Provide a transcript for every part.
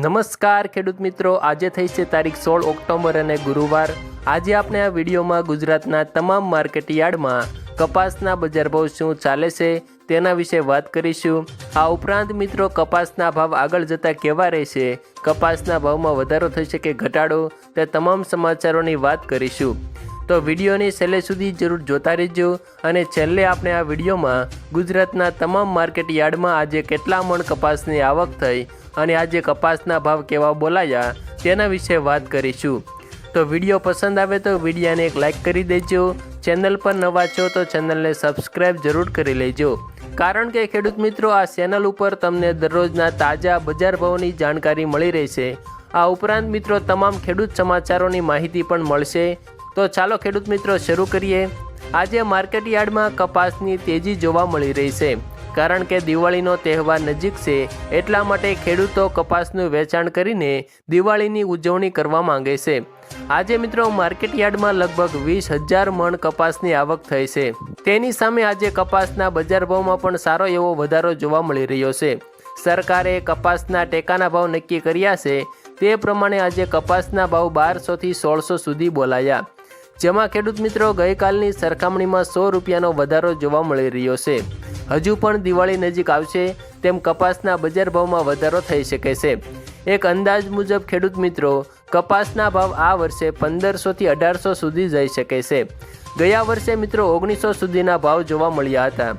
નમસ્કાર ખેડૂત મિત્રો, આજે થઈ છે તારીખ સોળ ઓક્ટોબર અને ગુરુવાર. આજે આપણે આ વિડીયોમાં ગુજરાતના તમામ માર્કેટ યાર્ડમાં કપાસના બજાર ભાવ શું ચાલે છે તેના વિશે વાત કરીશું. આ ઉપરાંત મિત્રો, કપાસના ભાવ આગળ જતા કેવા રહેશે, કપાસના ભાવમાં વધારો થશે કે ઘટાડો, તે તમામ સમાચારોની વાત કરીશું. તો વિડીયોની છેલ્લે સુધી જરૂર જોતા રહેજો અને છેલ્લે આપણે આ વિડીયોમાં ગુજરાતના તમામ માર્કેટ યાર્ડમાં આજે કેટલા મણ કપાસની આવક થઈ અને આજે કપાસના ભાવ કેવા બોલાયા તેના વિશે વાત કરીશું. તો વીડિયો પસંદ આવે તો વિડીયાને એક લાઇક કરી દેજો, ચેનલ પર નવા છો તો ચેનલને સબસ્ક્રાઇબ જરૂર કરી લેજો. કારણ કે ખેડૂત મિત્રો, આ ચેનલ ઉપર તમને દરરોજના તાજા બજાર ભાવની જાણકારી મળી રહેશે. આ ઉપરાંત મિત્રો, તમામ ખેડૂત સમાચારોની માહિતી પણ મળશે. તો ચાલો ખેડૂત મિત્રો શરૂ કરીએ. આજે માર્કેટ યાર્ડમાં કપાસની તેજી જોવા મળી રહી છે. કારણ કે દિવાળીનો તહેવાર નજીક છે, એટલા માટે ખેડૂતો કપાસનું વેચાણ કરીને દિવાળીની ઉજવણી કરવા માંગે છે. આજે મિત્રો માર્કેટ યાર્ડમાં લગભગ વીસ હજાર મણ કપાસની આવક થઈ છે. તેની સામે આજે કપાસના બજાર ભાવમાં પણ સારો એવો વધારો જોવા મળી રહ્યો છે. સરકારે કપાસના ટેકાના ભાવ નક્કી કર્યા છે. તે પ્રમાણે આજે કપાસના ભાવ બારસોથી સોળસો સુધી બોલાયા. જેમાં ખેડૂત મિત્રો ગઈકાલની સરખામણીમાં સો રૂપિયાનો વધારો જોવા મળી રહ્યો છે. હજુ પણ દિવાળી નજીક આવશે તેમ કપાસના બજાર ભાવમાં વધારો થઈ શકે છે. એક અંદાજ મુજબ ખેડૂત મિત્રો, કપાસના ભાવ આ વર્ષે પંદરસોથી અઢારસો સુધી જઈ શકે છે. ગયા વર્ષે મિત્રો ઓગણીસો સુધીના ભાવ જોવા મળ્યા હતા.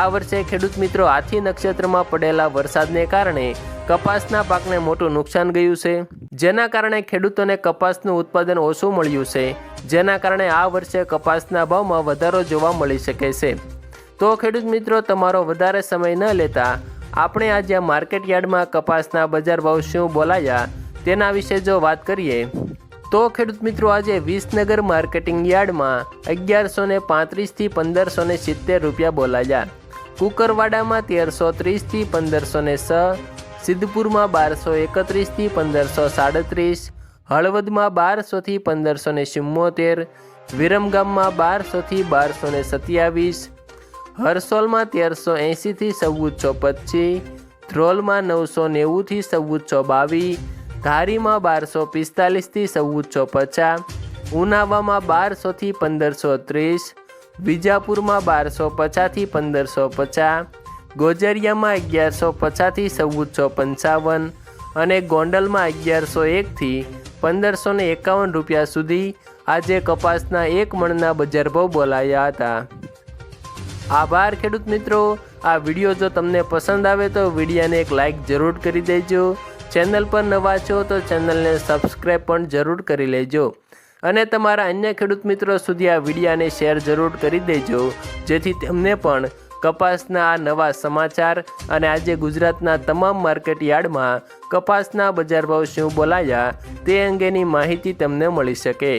આ વર્ષે ખેડૂત મિત્રો હાથી નક્ષત્રમાં પડેલા વરસાદને કારણે કપાસના પાકને મોટું નુકસાન ગયું છે. જેના કારણે ખેડૂતોને કપાસનું ઉત્પાદન ઓછું મળ્યું છે. જેના કારણે આ વર્ષે કપાસના ભાવમાં વધારો જોવા મળી શકે છે. તો ખેડૂત મિત્રો, તમારો વધારે સમય ન લેતા આપણે આજે માર્કેટ યાર્ડમાં કપાસના બજાર ભાવ શું બોલાયા તેના વિશે જો વાત કરીએ, તો ખેડૂત મિત્રો, આજે વિસનગર માર્કેટિંગ યાર્ડમાં અગિયારસો ને પાંત્રીસથી પંદરસો ને સિત્તેર રૂપિયા બોલાયા. કુકરવાડામાં તેરસો ત્રીસથી પંદરસો ને છ સિદ્ધપુરમાં બારસો એકત્રીસથી પંદરસો સાડત્રીસ હળવદમાં બારસોથી પંદરસો ને ચુમ્મોતેર, વિરમગામમાં બારસોથી બારસો ને સત્યાવીસ, હરસોલમાં તેરસો એંશીથી ચૌદસો પચીસ, ધ્રોલમાં નવસો નેવુંથી ચૌદસો બાવીસ, ધારીમાં બારસો પિસ્તાલીસથી ચૌદસો પચાસ, ઉનાવામાં બારસોથી પંદરસો ત્રીસ, વિજાપુરમાં બારસો પચાસથી પંદરસો પચાસ, ગોજરિયામાં અગિયારસો પચાસથી ચૌદસો પંચાવન અને ગોંડલમાં અગિયારસો એકથી પંદરસો ને એકાવન રૂપિયા સુધી આજે કપાસના એક મણના બજાર ભાવ બોલાયા હતા. આભાર, ખેડૂત મિત્રો. આ વીડિયો જો તમને પસંદ આવે તો વિડીયાને એક લાઇક જરૂર કરી દેજો. ચેનલ પર નવા છો તો ચેનલને સબસ્ક્રાઈબ પણ જરૂર કરી લેજો. અને તમારા અન્ય ખેડૂત મિત્રો સુધી આ વિડીયાને શેર જરૂર કરી દેજો. જેથી તેમને પણ કપાસના આ નવા સમાચાર અને આજે ગુજરાતના તમામ માર્કેટ યાર્ડમાં કપાસના બજાર ભાવ શું બોલાયા તે અંગેની માહિતી તમને મળી શકે.